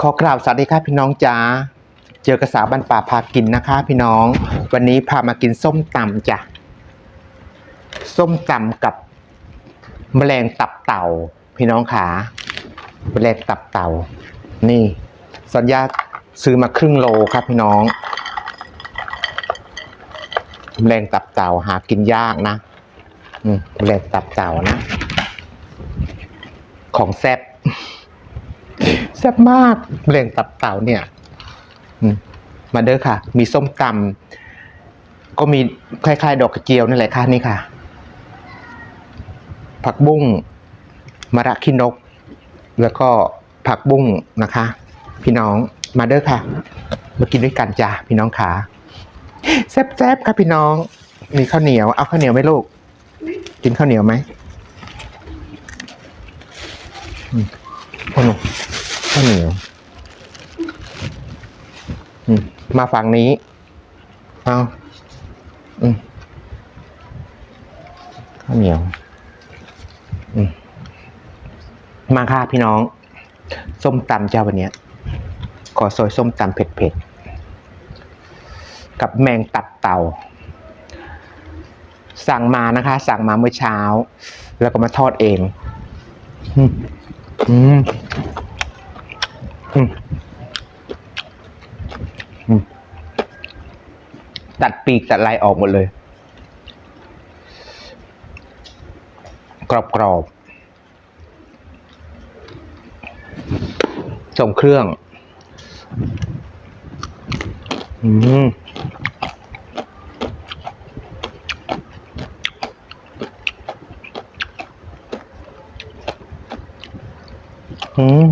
ขอกราบสวัสดีค่ะพี่น้องจ๋าเจอกระสาบันป่าพากินนะคะ พี่น้อง วันนี้พามากินส้มตำจ้ะส้มตำกับแมลงตับเต่า พี่น้องขาแมลงตับเต่า นี่ สัญญาซื้อมาครึ่งโลครับพี่น้องแมลงตับเต่าหากินยากนะอืมแมลงตับเต่านะ ของแซ่บ แซ่บมากแรงตับเต่าเนี่ยมาเด้อค่ะ มีส้มตำก็มีคล้ายๆ ดอกกระเจียวนั่นแหละค่ะนี่ค่ะ ผักบุ้งมะระขี้นก แล้วก็ผักบุ้งนะคะ พี่น้องมาเด้อค่ะ มากินด้วยกันจ้าพี่น้องขาแซ่บๆค่ะพี่น้อง มีข้าวเหนียว เอาข้าวเหนียวไหมลูก กินข้าวเหนียวไหมอืมข้าวเหนียว ข้าวเหนียวมาฝั่งนี้ เอาอืมข้าวเหนียว อืมมาค่ะพี่น้อง ส้มตำเจ้าวันเนี้ย ขอซอยส้มตำเผ็ดๆ กับแมงตับเต่า สั่งมานะคะ สั่งมาเมื่อเช้า แล้วก็มาทอดเอง อืมอืมอืมอืม ตัดปีกตัดลายออกหมดเลย กรอบกรอบๆส่งเครื่อง อืม อืม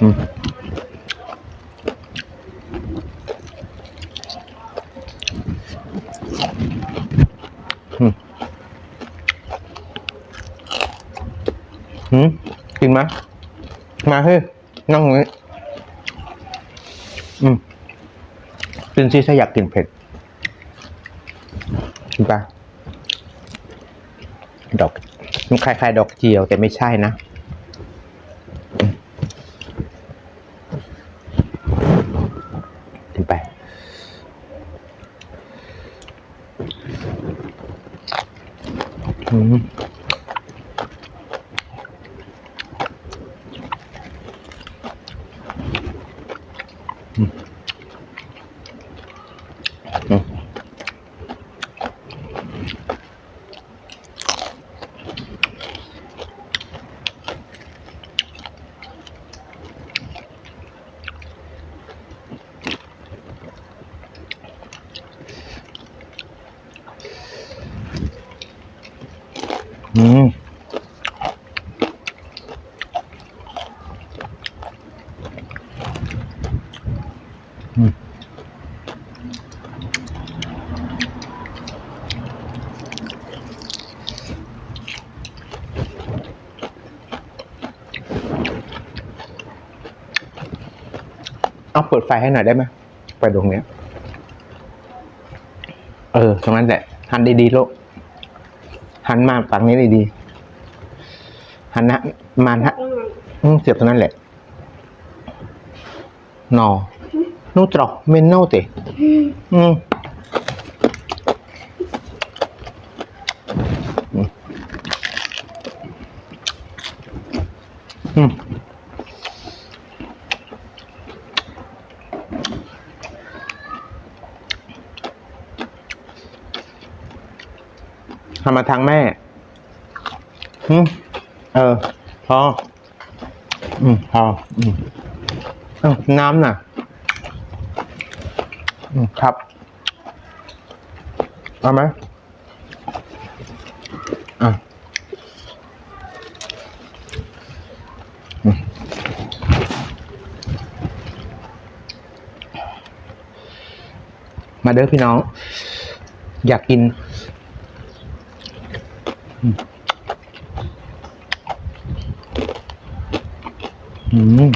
อืม อืม อืม กินไหมาเฮ้ยนั่งตรงนี้อืมกินซิถ้าอยากกินเผ็ดกินปะดอกมันคล้ายๆดอกเจียวแต่ไม่ใช่นะกินไปอืม อืมเอาเปิดไฟให้หน่อยได้ไหมไปตรงเนี้ย เออ ตรงนั้นแหละ หันดีๆลูก หันมาฝั่งนี้ดีๆหันนะมาฮะอืมเสียบตรงนั้นแหละนอนูตรอเมนโนเตอืมอืมอืมทำ มาทางแม่อืมเออ พอ อืมพออืมน้ำน่ะ อืมครับ เอาไหมอะอืมมาเด้อพี่น้อง อยากกิน อืม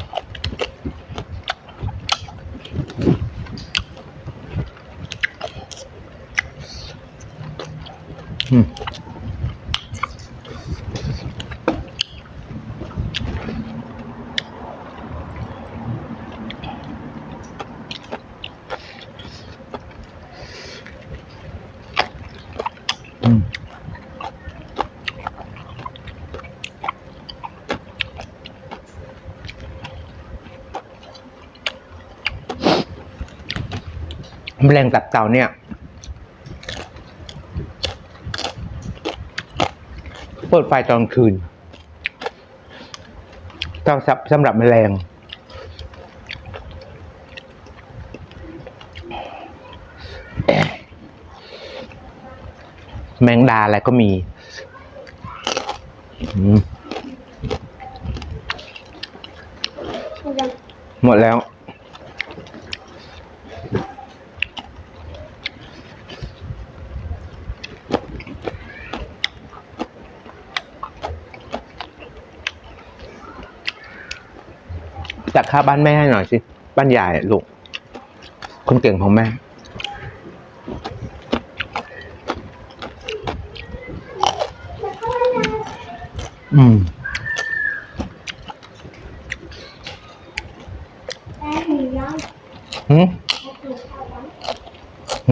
แมลงตับเต่าเนี่ย เปิดไฟตอนคืนต้องสำสำหรับแมลง แมงดาอะไรก็มีหมดแล้ว จัดค่าบ้านแม่ให้หน่อยสิ บ้านใหญ่ลูก คนเก่งของแม่ อืม หืม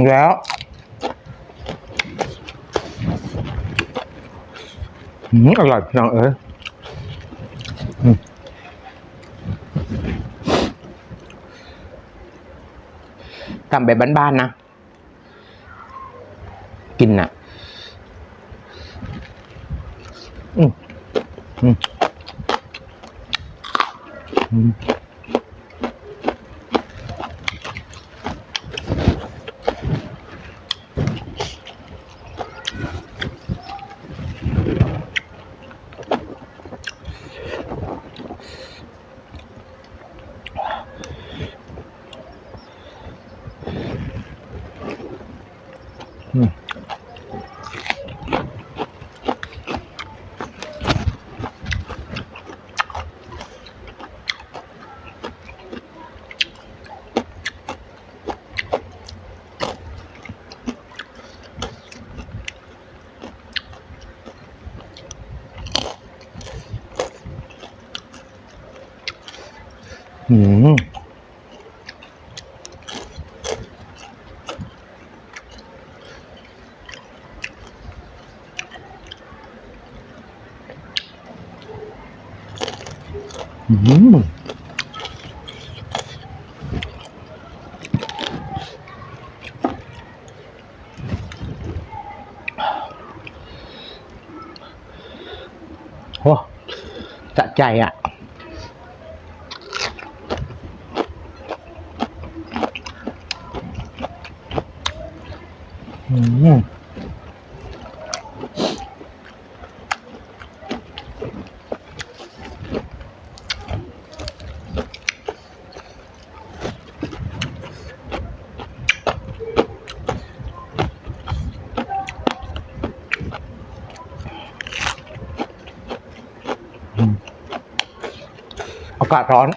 แล้ว อืมอร่อยเน้องเอ้ย ทำแบบบ้านๆนะ กินน่ะอืมอืมอืม อืมอืมโอ้สะใจ อืมอากาศร้อน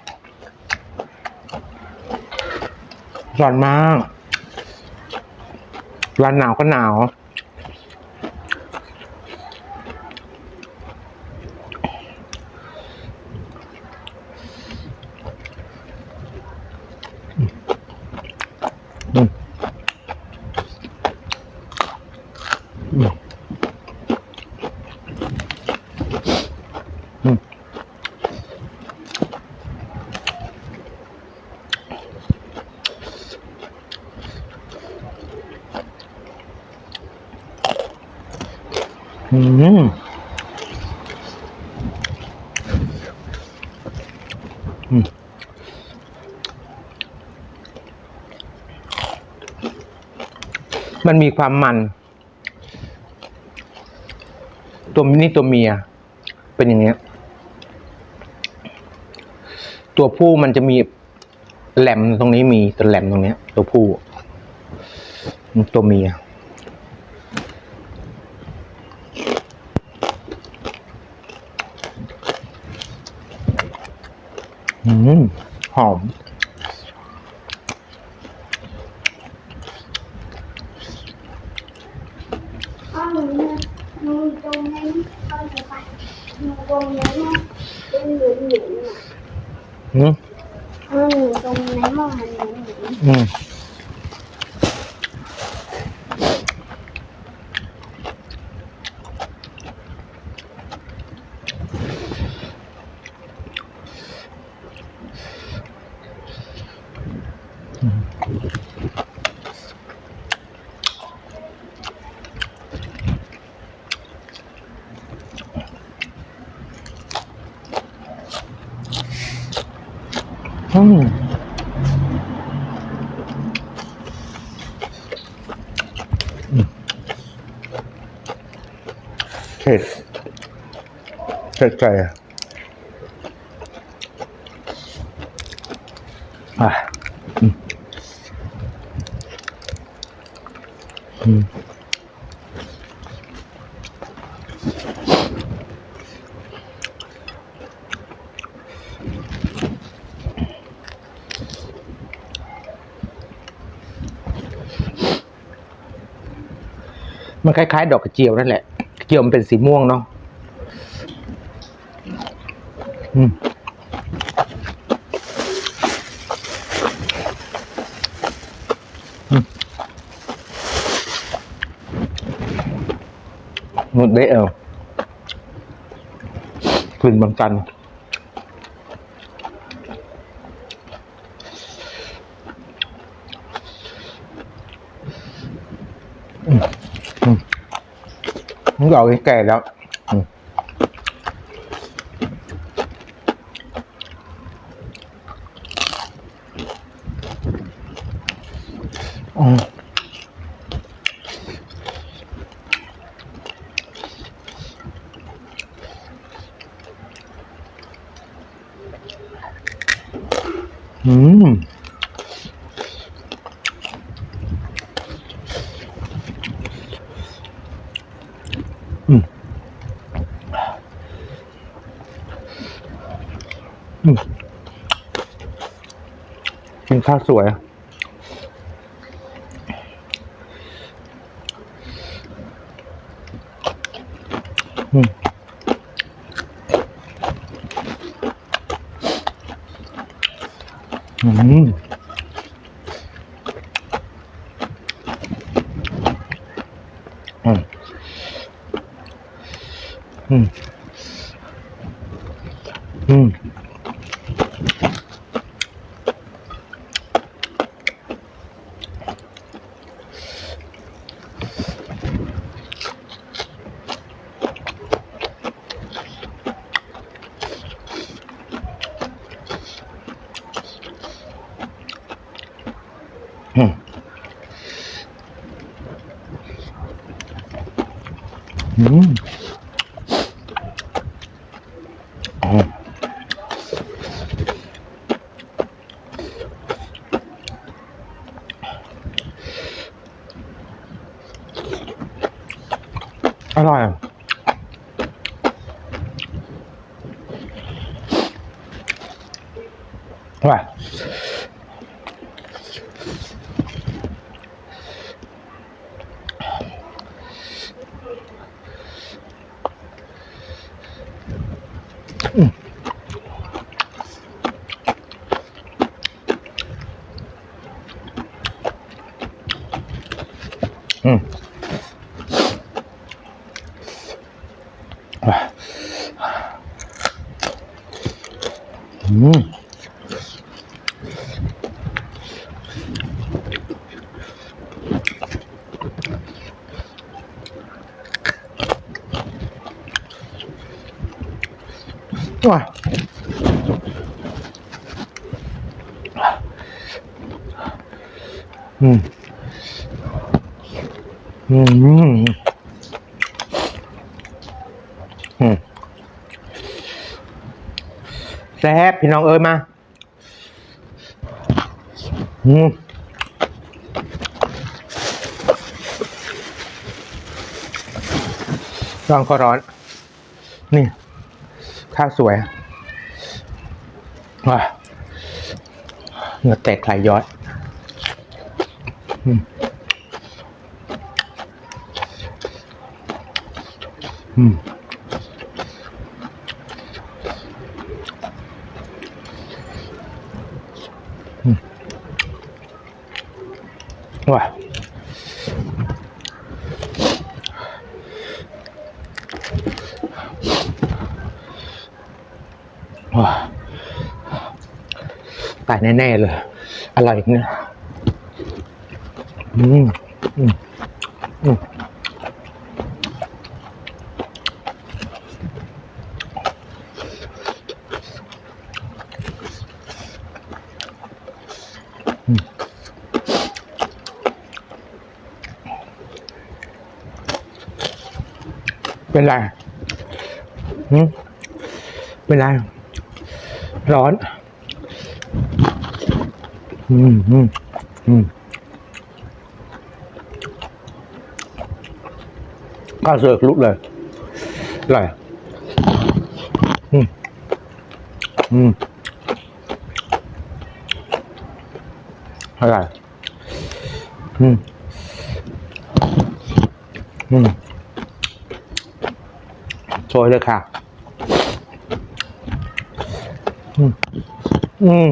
ร้อนมาก ร้านหนาวก็หนาว มันมีความมัน ตัวนี้ตัวเมีย เป็นอย่างเงี้ย ตัวผู้มันจะมีแหลมตรงนี้มีตัวแหลมตรงเนี้ย ตัวผู้ ตัวเมีย อืมหอมพ่อหนูเนี่ยหนูตรงนี้พ่อหนูไปหนูตรงนี้เนี่ยเป็นหนูหนูน่ะ อืม พ่อหนูตรงนี้มองมันหนูหนู อืม อืมอืมเผ็ดเผ็ดใจอะอะอืมอืมมันคล้ายๆ ดอกกระเจียวนั่นแหละ กระเจียวมันเป็นสีม่วงเนาะอืมหมดเบ๊ะเอากลิ่นบางกัน มันก็เอาไว้แก่แล้ว อืมอืม อืม อืม อืม กินข้าวสวย อืมอืมอืมอืมอืม อร่อยอะอร่อยอืมอร่อย อืมอร่อยอืม อืม อืม แซ่บพี่น้องเอ้ยมาอืมร้อนก็ร้อน นี่ ข้าวสวยว้าเงือแตกไหลย้อยอืมอืม แน่ๆเลย อะไรเนี่ยอืมอืมอืมเป็นไรเป็นไรร้อน อืมอืมอืมข้าวเสือกลุกเลยอร่อยอืมอืมอร่อยอืม อืมโชยเลยค่ะ อืม อืม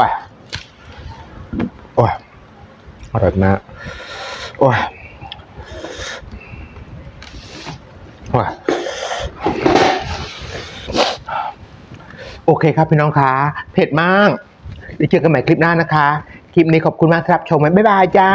ว้ยโอ้ยอร่อยมากโอ้ยว้ยโอเคครับพี่น้องคะเผ็ดมากเดี๋ยวเจอกันใหม่คลิปหน้านะคะ คลิปนี้ขอบคุณมากครับชมไว้บ๊ายบายจ้า